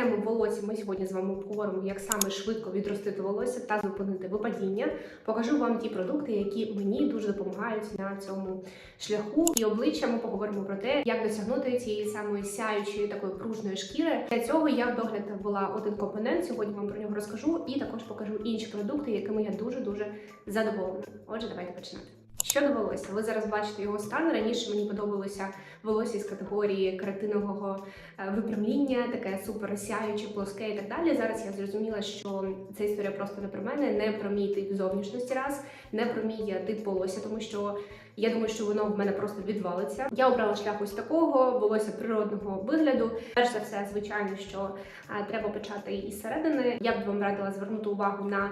теми волосся ми сьогодні з вами поговоримо, як саме швидко відростити волосся та зупинити випадіння. Покажу вам ті продукти, які мені дуже допомагають на цьому шляху. І обличчя ми поговоримо про те, як досягнути цієї самої сяючої такої пружної шкіри. Для цього я в догляд ввела один компонент. Сьогодні вам про нього розкажу і також покажу інші продукти, якими я дуже дуже задоволена. Отже, давайте починати. Щодо волосся, ви зараз бачите його стан. Раніше мені подобалося волосся з категорії каротинового е, випрямління, таке супер сяюче, плоске і так далі. Зараз я зрозуміла, що ця історія просто не про мене, не про мій тип зовнішності, раз не про мій е, тип волосся, тому що я думаю, що воно в мене просто відвалиться. Я обрала шлях ось такого волосся природного вигляду. Перш за все, звичайно, що е, треба почати із середини. Я б вам радила звернути увагу на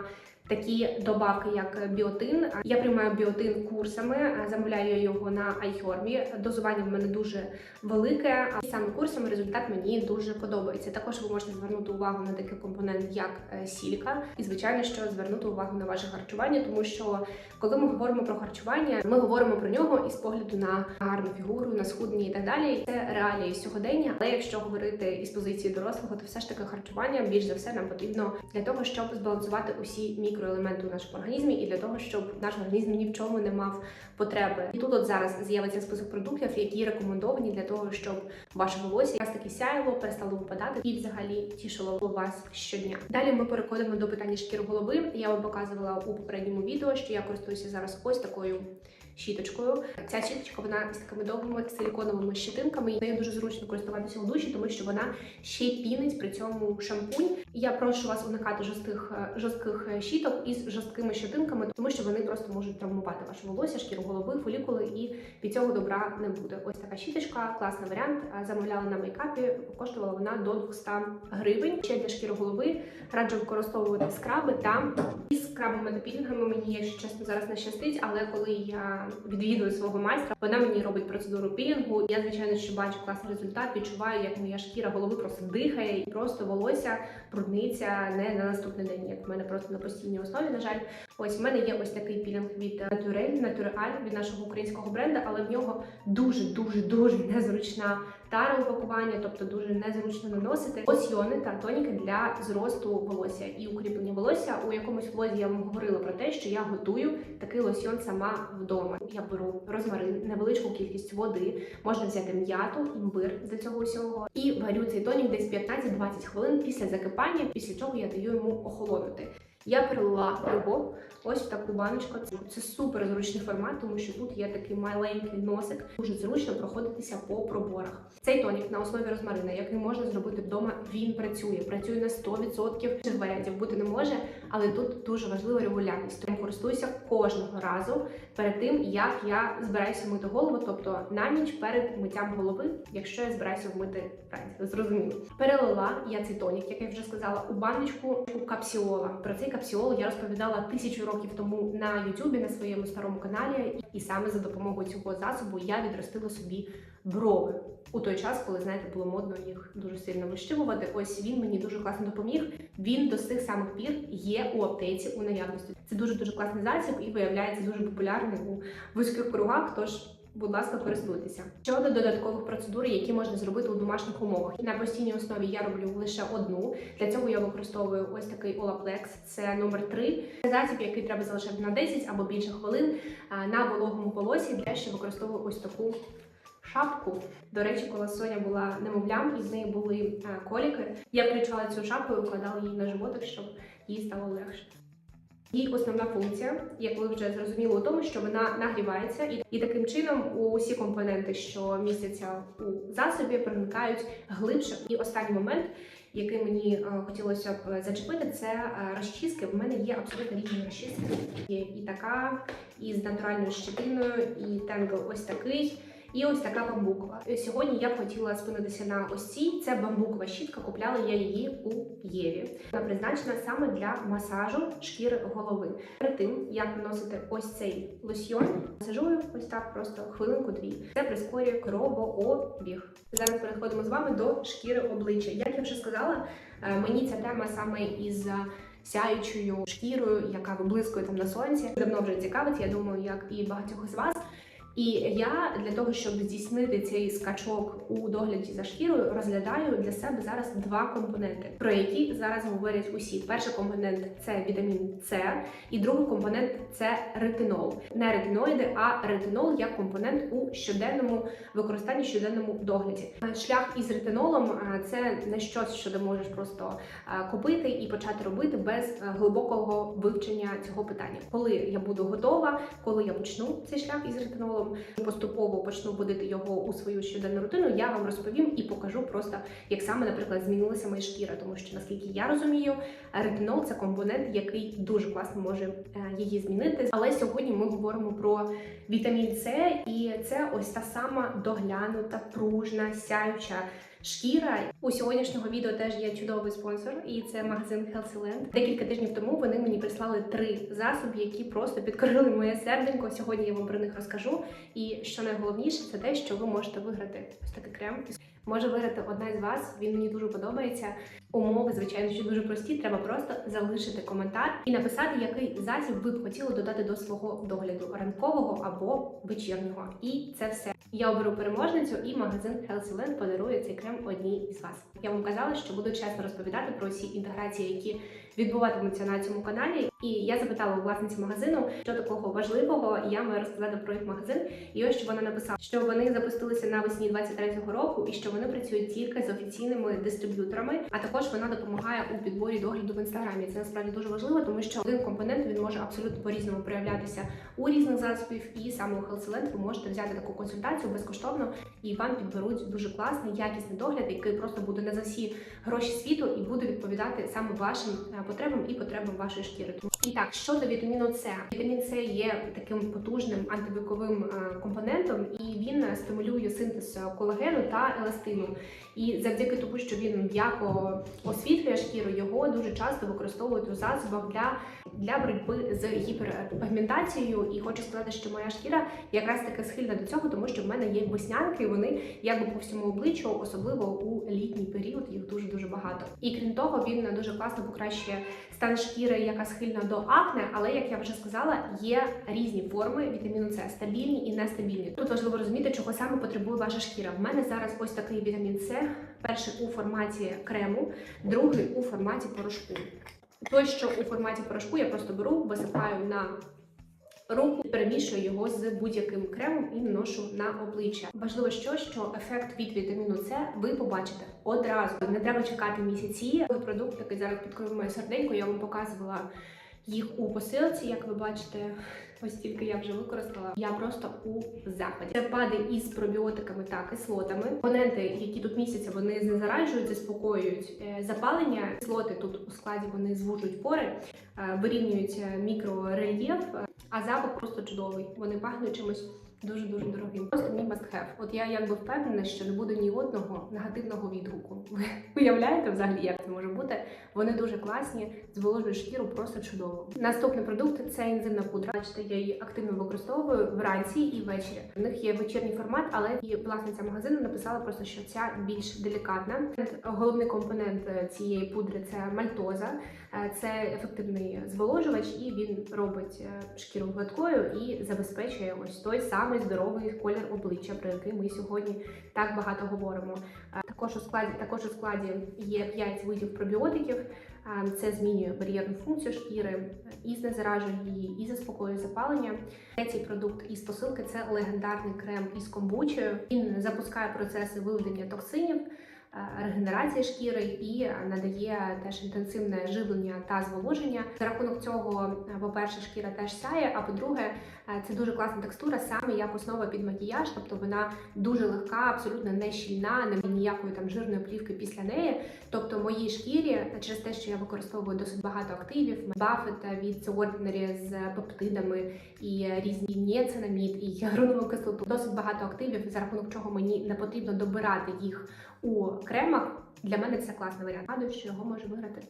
такі добавки, як біотин. Я приймаю біотин курсами, замовляю його на iHerb. Дозування в мене дуже велике. І саме курсами результат мені дуже подобається. Також ви можете звернути увагу на такий компонент, як е, сілька, і звичайно, що звернути увагу на ваше харчування, тому що коли ми говоримо про харчування, ми говоримо про нього із погляду на гарну фігуру, на схуднення і так далі. Це реалії сьогодення. Але якщо говорити із позиції дорослого, то все ж таки харчування більш за все нам потрібно для того, щоб збалансувати усі мікроелементи у нашому організмі, і для того, щоб наш організм ні в чому не мав потреби. І тут от зараз з'явиться список продуктів, які рекомендовані для того, щоб ваше волосся якраз таки сяяло, перестало випадати і взагалі тішило вас щодня. Далі ми переходимо до питання шкіри голови. Я вам показувала у попередньому відео, що я користуюся зараз ось такою. Щіточкою. Ця щіточка вона з такими довгими силіконовими щетинками. Нею дуже зручно користуватися у душі, тому що вона ще пінить при цьому шампунь. Я прошу вас уникати жорстких е, жорстких щіток із жорсткими щетинками, тому що вони просто можуть травмувати ваше волосся, шкіру голови, фолікули, і від цього добра не буде. Ось така щіточка, класний варіант. Замовляла на мейкапі, коштувала вона до 200 гривень. Ще для шкіри голови раджу використовувати скраби та із скрабами та пілінгами мені, якщо чесно, зараз не щастить, але коли я відвідую свого майстра, вона мені робить процедуру пілінгу. Я звичайно що бачу класний результат. Відчуваю, як моя шкіра голови просто дихає, і просто волосся брудниця не на наступний день, як в мене просто на постійній основі. На жаль, ось в мене є ось такий пілінг від Naturel, Natural, від нашого українського бренду, але в нього дуже дуже дуже незручна тара упакування, тобто дуже незручно наносити. Лосьйони та тоніки для зросту волосся і укріплення волосся. У якомусь влозі я вам говорила про те, що я готую такий лосьйон сама вдома. Я беру розмарин, невеличку кількість води, можна взяти м'яту, імбир для цього усього. І варю цей тонік десь 15-20 хвилин після закипання, після чого я даю йому охолонути. Я перелила його ось в таку баночку. Це супер зручний формат, тому що тут є такий маленький носик. Дуже зручно проходитися по проборах. Цей тонік на основі розмарина, який можна зробити вдома, він працює. Працює на 100%. Цих варіантів бути не може, але тут дуже важлива регулярність. Тому користуюся кожного разу перед тим, як я збираюся мити голову, тобто на ніч перед миттям голови, якщо я збираюся вмити вранці. Зрозуміло. Перелила я цей тонік, як я вже сказала, у баночку капсіола. Про цей капсіол я розповідала тисячу років тому на Ютубі на своєму старому каналі, і саме за допомогою цього засобу я відростила собі брови у той час, коли знаєте, було модно їх дуже сильно вищивувати. Ось він мені дуже класно допоміг. Він до сих самих пір є у аптеці у наявності. Це дуже дуже класний засіб і виявляється дуже популярний у вузьких кругах. Тож. Будь ласка, користуйтеся. Щодо додаткових процедур, які можна зробити у домашніх умовах. На постійній основі я роблю лише одну. Для цього я використовую ось такий Olaplex, це номер 3 Це засіб, який треба залишати на 10 або більше хвилин на вологому волосі. Я ще використовую ось таку шапку. До речі, коли Соня була немовлям, і з неї були коліки. Я включала цю шапку і укладала її на животик, щоб їй стало легше. Її основна функція, як ви вже зрозуміли, у тому, що вона нагрівається, і, і таким чином усі компоненти, що містяться у засобі, проникають глибше. І останній момент, який мені е, хотілося б зачепити, це е, розчіски. В мене є абсолютно різні розчіски. Є і така, і з натуральною щетиною, і тенгл ось такий. І ось така бамбукова. Сьогодні я б хотіла спинитися на ось цій. Це бамбукова щітка. Купляла я її у Єві. Вона призначена саме для масажу шкіри голови. Перед тим як наносити ось цей лосьйон, масажую ось так просто хвилинку-дві. Це прискорює кровообіг. Зараз переходимо з вами до шкіри обличчя. Як я вже сказала, е, мені ця тема саме із сяючою шкірою, яка виблискує там на сонці. Давно вже цікавить. Я думаю, як і багатьох з вас. І я для того, щоб здійснити цей скачок у догляді за шкірою, розглядаю для себе зараз два компоненти, про які зараз говорять усі. Перший компонент це вітамін С, і другий компонент це ретинол. Не ретиноїди, а ретинол як компонент у щоденному використанні щоденному догляді. Шлях із ретинолом це не щось, що ти можеш просто купити і почати робити без е, глибокого вивчення цього питання. Коли я буду готова, коли я почну цей шлях із ретинолом, поступово почну будити його у свою щоденну рутину, я вам розповім і покажу просто, як саме, наприклад, змінилася моя шкіра, тому що наскільки я розумію, ретинол це компонент, який дуже класно може е, її змінити. Але сьогодні ми говоримо про вітамін С, і це ось та сама доглянута, пружна, сяюча. Шкіра у сьогоднішнього відео теж є чудовий спонсор, і це магазин Healthyland. Декілька тижнів тому вони мені прислали три засоби, які просто підкорили моє серденько. Сьогодні я вам про них розкажу. І що найголовніше, це те, що ви можете виграти ось такий крем. Може виграти одна із вас. Він мені дуже подобається. Умови, звичайно, що дуже прості. Треба просто залишити коментар і написати, який засіб ви б хотіли додати до свого догляду ранкового або вечірнього. І це все. Я оберу переможницю, і магазин Healthyland подарує цей крем одній із вас. Я вам казала, що буду чесно розповідати про всі інтеграції, які відбуватимуться на цьому каналі. І я запитала у власниці магазину, що такого важливого я маю розказати про їх магазин. І ось що вона написала, що вони запустилися навесні 23-го року, і що вони працюють тільки з офіційними дистриб'юторами. А також вона допомагає у підборі догляду в інстаграмі. Це насправді дуже важливо, тому що один компонент він може абсолютно по-різному проявлятися у різних засобів. І саме у Healthyland ви можете взяти таку консультацію безкоштовно, і вам підберуть дуже класний, якісний догляд, який просто буде не за всі гроші світу і буде відповідати саме вашим е, потребам і потребам вашої шкіри. І так, щодо вітаміну С, вітамін С є таким потужним антивіковим е, компонентом, і він стимулює синтез колагену та еластину. І завдяки тому, що він м'яко освітлює шкіру, його дуже часто використовують у засобах для, для боротьби з гіперпігментацією. І хочу сказати, що моя шкіра якраз таки схильна до цього, тому що в мене є веснянки, і вони якби по всьому обличчю, особливо у літній період, їх дуже дуже багато. І крім того, він дуже класно покращує стан шкіри, яка схильна до акне, але як я вже сказала, є різні форми вітаміну С стабільні і нестабільні. Тут важливо розуміти, чого саме потребує ваша шкіра. В мене зараз ось такий вітамін С, перший у форматі крему, другий у форматі порошку. Той, що у форматі порошку, я просто беру, висипаю на руку, перемішую його з будь-яким кремом і наношу на обличчя. Важливо, що, що ефект від вітаміну С ви побачите одразу. Не треба чекати місяці. Продукт, який зараз підкорив моє серденько, я вам показувала їх у посилці, як ви бачите. Ось тільки я вже використала. Я просто у захваті. Це падає із пробіотиками та кислотами. Компоненти, які тут містяться, вони знезараджують, заспокоюють е, запалення. Кислоти тут у складі вони звужують пори, е, вирівнюють е, мікрорельєф, а запах просто чудовий. Вони пахнуть чимось. Дуже дуже дорогим. Просто must have. От я якби впевнена, що не буде ні одного негативного відгуку. Ви уявляєте взагалі, як це може бути? Вони дуже класні, зволожують шкіру просто чудово. Наступний продукт це ензимна пудра. Бачите, я її активно використовую вранці і ввечері. У них є вечірній формат, але і власниця магазину написала просто, що ця більш делікатна. Головний компонент цієї пудри це мальтоза. Це ефективний зволожувач, і він робить шкіру гладкою і забезпечує ось той самий здоровий колір обличчя, про який ми сьогодні так багато говоримо. Також у складі також у складі є 5 видів пробіотиків. Це змінює бар'єрну функцію шкіри, і знезаражує її, і заспокоює запалення. Третій продукт із посилки це легендарний крем із комбучею. Він запускає процеси виведення токсинів. Регенерації шкіри і надає теж інтенсивне живлення та зволоження. За рахунок цього, по-перше, шкіра теж сяє. А по-друге, це дуже класна текстура, саме як основа під макіяж, тобто вона дуже легка, абсолютно не щільна, не ніякої там жирної плівки після неї. Тобто моїй шкірі, через те, що я використовую досить багато активів, бафета від Ordinary з пептидами і різні ніацинамід і гіалуронову кислоту. Досить багато активів, за рахунок чого мені не потрібно добирати їх у кремах. Для мене це класний варіант. Гадую, що його може виграти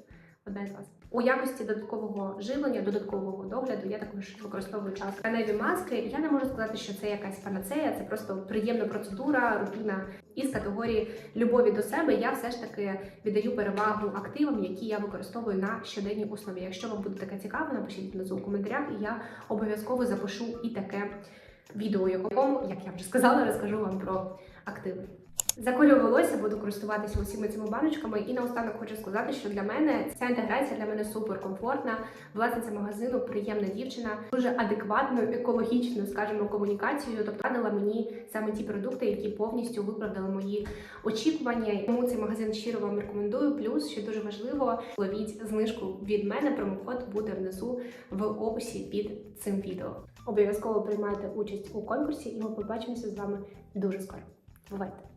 одна з вас. У якості додаткового живлення, додаткового догляду я також використовую часто раневі маски. Я не можу сказати, що це якась панацея, це просто приємна процедура, рутина. Із категорії любові до себе я все ж таки віддаю перевагу активам, які я використовую на щоденній основі. Якщо вам буде таке цікаво, напишіть внизу у коментарях, і я обов'язково запишу і таке відео, якому, як я вже сказала, розкажу вам про активи. Заколюю волосся, буду користуватися усіма цими баночками. І наостанок хочу сказати, що для мене ця інтеграція для мене супер комфортна. Власниця магазину, приємна дівчина, дуже адекватною, екологічною, скажімо, комунікацією. Тобто радила мені саме ті продукти, які повністю виправдали мої очікування. Тому цей магазин щиро вам рекомендую. Плюс, що дуже важливо, ловіть знижку від мене. Промокод буде внизу в описі під цим відео. Обов'язково приймайте участь у конкурсі, і ми побачимося з вами дуже скоро. Бувайте!